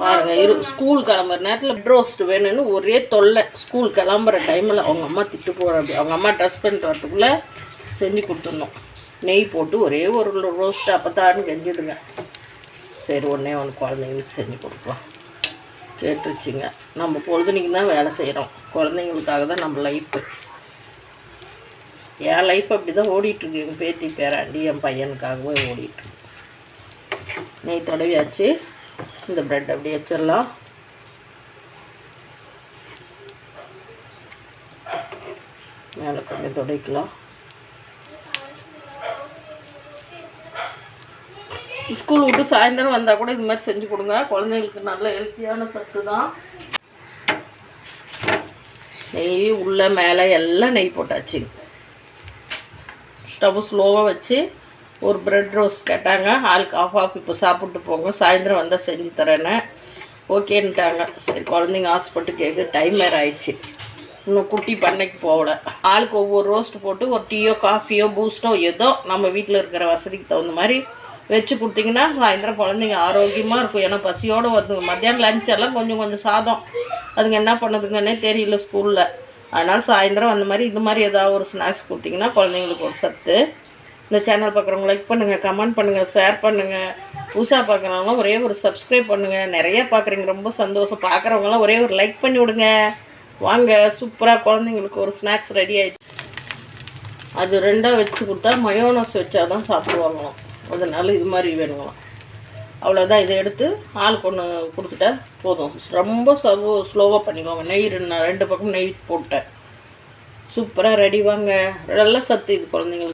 பாருங்க இரு ஸ்கூல் கிளம்புற நேரத்தில் ரோஸ்ட் வேணும்னு ஒரே தொல்லை. ஸ்கூல் கிளம்புற டைமில் அவங்க அம்மா திட்டு போகிற அவங்க அம்மா ட்ரெஸ் பண்ணிட்டு வரத்துக்குள்ளே செஞ்சு கொடுத்துடணும். நெய் போட்டு ஒரே ஒரு ரோஸ்ட் அப்பத்தான்னு கெஞ்சிடுங்க சரி ஒன்றே ஒன்று குழந்தைங்களுக்கு செஞ்சு கொடுக்கலாம். கேட்டுருச்சிங்க. நம்ம பொழுதுனிக்கு தான் வேலை செய்கிறோம் குழந்தைங்களுக்காக தான் நம்ம லைஃப்பு என் லைஃப் அப்படி தான் ஓடிட்டுருக்கு. எங்கள் பேத்தி பேராண்டி என் பையனுக்காகவே ஓடிட்டுருக்கு. நெய் தடவியாச்சு. இந்த ப்ரெட் அப்படியே வச்சிடலாம். மேலே கொஞ்சம் துடைக்கலாம். ஸ்கூல் விட்டு சாயந்தரம் வந்தால் கூட இது மாதிரி செஞ்சு கொடுங்க. குழந்தைங்களுக்கு நல்ல ஹெல்த்தியான சத்து தான். நெய் உள்ளே மேலே எல்லாம் நெய் போட்டாச்சு. ஸ்டவ் ஸ்லோவாக வச்சு ஒரு ப்ரெட் ரோஸ்ட் கேட்டாங்க. ஆளுக்கு ஆஃப் ஆஃப் இப்போ சாப்பிட்டு போங்க. சாயந்தரம் வந்தால் செஞ்சு தரேன்னு ஓகேன்ட்டாங்க. சரி குழந்தைங்க ஆசைப்பட்டு கேட்கு டைம் வேறு ஆயிடுச்சு. இன்னும் குட்டி பண்ணைக்கு போகல. ஆளுக்கு ஒவ்வொரு ரோஸ்ட் போட்டு ஒரு டீயோ காஃபியோ பூஸ்ட்டோ ஏதோ நம்ம வீட்டில் இருக்கிற வசதிக்கு தகுந்த மாதிரி வச்சு கொடுத்தீங்கன்னா சாயந்தரம் குழந்தைங்க ஆரோக்கியமாக இருக்கும். ஏன்னா பசியோடு வருதுங்க மத்தியானம் லஞ்ச் எல்லாம் கொஞ்சம் கொஞ்சம் சாதம். அதுங்க என்ன பண்ணுதுங்கன்னே தெரியல ஸ்கூலில் அதனால் சாயந்தரம் அந்த மாதிரி இது மாதிரி ஏதாவது ஒரு ஸ்நாக்ஸ் கொடுத்தீங்கன்னா குழந்தைங்களுக்கு ஒரு சத்து. இந்த சேனல் பார்க்குறவங்க லைக் பண்ணுங்கள் கமெண்ட் பண்ணுங்கள் ஷேர் பண்ணுங்கள் புதுசாக பார்க்குறவங்க ஒரே ஒரு சப்ஸ்கிரைப் பண்ணுங்கள் நிறைய பார்க்குறீங்க ரொம்ப சந்தோஷம். பார்க்குறவங்களாம் ஒரே ஒரு லைக் பண்ணி விடுங்க. வாங்க சூப்பராக குழந்தைங்களுக்கு ஒரு ஸ்நாக்ஸ் ரெடி ஆகிடுச்சு அது ரெண்டாக வச்சு கொடுத்தா மயோனஸ் வச்சா தான் சாப்பிடுவாங்களாம். அதனால் இது மாதிரி வேணுங்களாம். அவ்வளோதான் இதை எடுத்து ஆளுக்கு ஒன்று கொடுத்துட்டா போதும். ரொம்ப சவு ஸ்லோவாக பண்ணிக்கோங்க. நெய் ரெண்டு ரெண்டு பக்கம் நெய் போட்டேன். சூப்பராக ரெடி வாங்க. நல்லா சத்து இது குழந்தைங்களுக்கு.